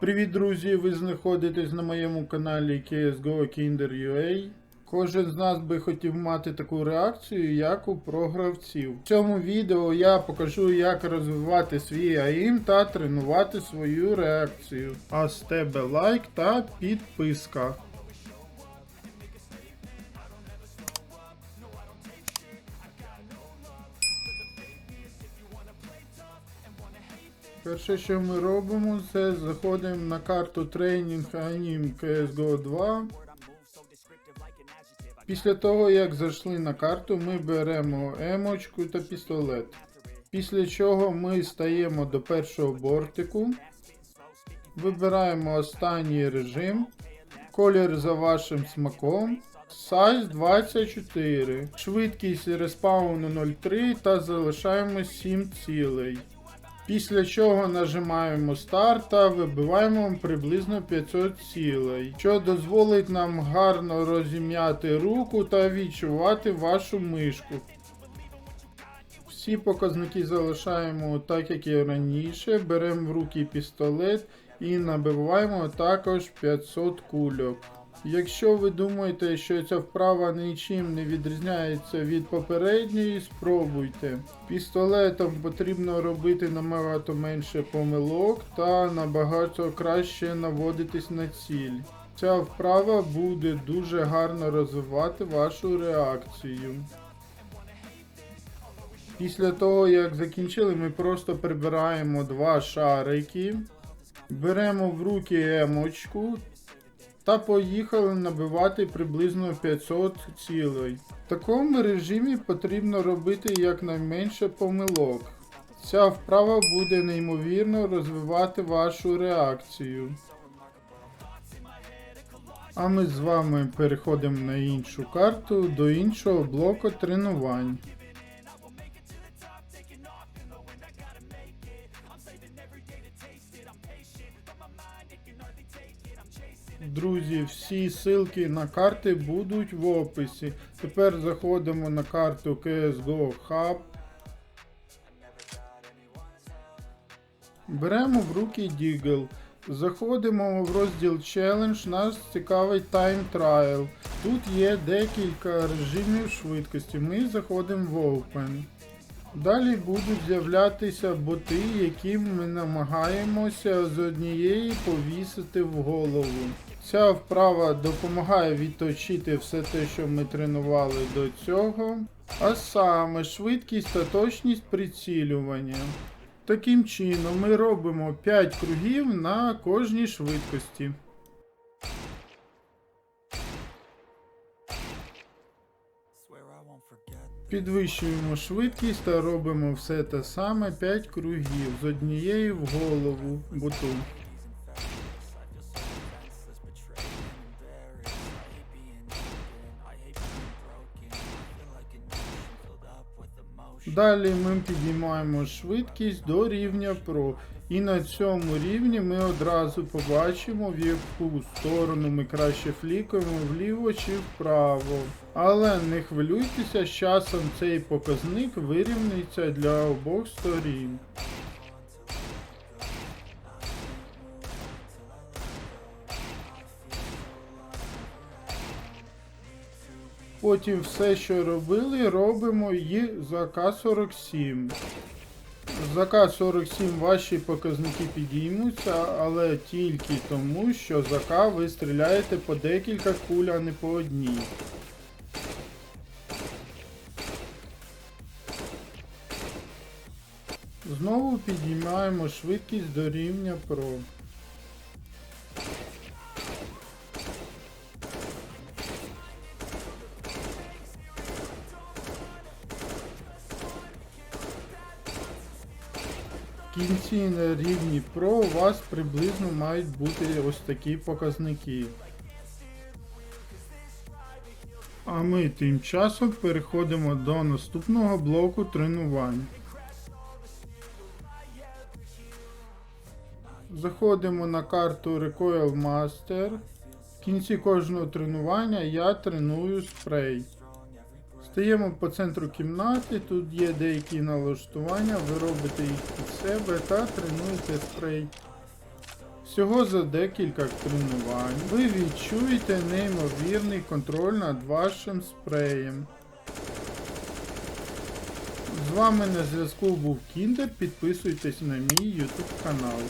Привіт, друзі! Ви знаходитесь на моєму каналі CSGO Kinder.ua. Кожен з нас би хотів мати таку реакцію, як у програвців. В цьому відео я покажу, як розвивати свій АІМ та тренувати свою реакцію. А з тебе лайк та підписка. Перше, що ми робимо, це заходимо на карту тренінг Anime CSGO 2. Після того, як зайшли на карту, ми беремо емочку та пістолет. Після чого ми стаємо до першого бортику. Вибираємо останній режим. Колір за вашим смаком. Size 24. Швидкість респауну 0,3 та залишаємо 7 цілей. Після чого нажимаємо старт та вибиваємо приблизно 500 цілей, що дозволить нам гарно розім'яти руку та відчувати вашу мишку. Всі показники залишаємо так, як і раніше. Беремо в руки пістолет і набиваємо також 500 кульок. Якщо ви думаєте, що ця вправа нічим не відрізняється від попередньої, спробуйте. Пістолетом потрібно робити набагато менше помилок та набагато краще наводитись на ціль. Ця вправа буде дуже гарно розвивати вашу реакцію. Після того, як закінчили, ми просто прибираємо два шарики, беремо в руки емочку та поїхали набивати приблизно 500 цілей. В такому режимі потрібно робити якнайменше помилок. Ця вправа буде неймовірно розвивати вашу реакцію. А ми з вами переходимо на іншу карту до іншого блоку тренувань. Друзі, всі ссылки на карти будуть в описі. Тепер заходимо на карту CSGO Hub. Беремо в руки Deagle. Заходимо в розділ Challenge, нас цікавить Time Trial. Тут є декілька режимів швидкості. Ми заходимо в Open. Далі будуть з'являтися боти, які ми намагаємося з однієї повісити в голову. Ця вправа допомагає відточити все те, що ми тренували до цього, а саме швидкість та точність прицілювання. Таким чином ми робимо 5 кругів на кожній швидкості. Підвищуємо швидкість та робимо все те саме 5 кругів з однієї в голову боту. Далі ми піднімаємо швидкість до рівня Pro. І на цьому рівні ми одразу побачимо, в яку сторону ми краще флікаємо вліво чи вправо. Але не хвилюйтеся, з часом цей показник вирівнюється для обох сторін. Потім все, що робили, робимо і за К-47. За К-47 ваші показники підіймуться, але тільки тому, що за К ви стріляєте по декілька куль, а не по одній. Знову підіймаємо швидкість до рівня Pro. Кінці на рівні Pro у вас приблизно мають бути ось такі показники. А ми тим часом переходимо до наступного блоку тренувань. Заходимо на карту Recoil Master. В кінці кожного тренування я треную спрей. Стаємо по центру кімнати, тут є деякі налаштування, ви робите їх під себе та тренуєте спрей. Всього за декілька тренувань ви відчуєте неймовірний контроль над вашим спреєм. З вами на зв'язку був Кіндер. Підписуйтесь на мій YouTube канал.